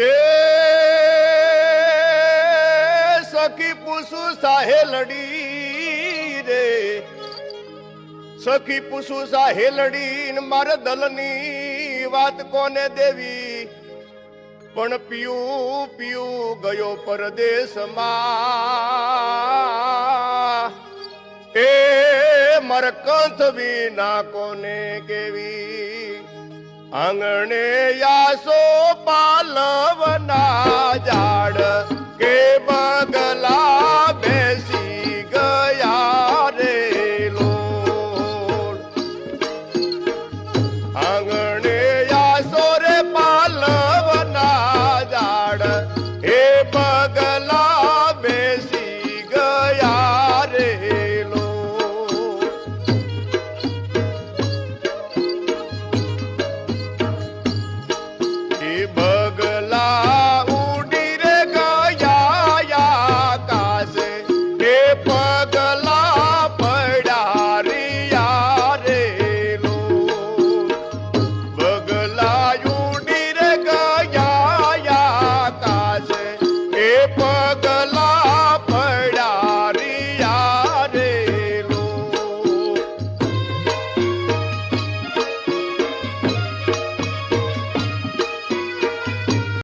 એ સખી પુસુ સાહે લડી રે. સખી પુસુ સાહે લડી મારે દલની વાત કોને દેવી? પણ પિયું પિયું ગયો પરદેશમાં. એ મર કંથ વિના કોને કેવી? આંગણે યાસો પાલવના જા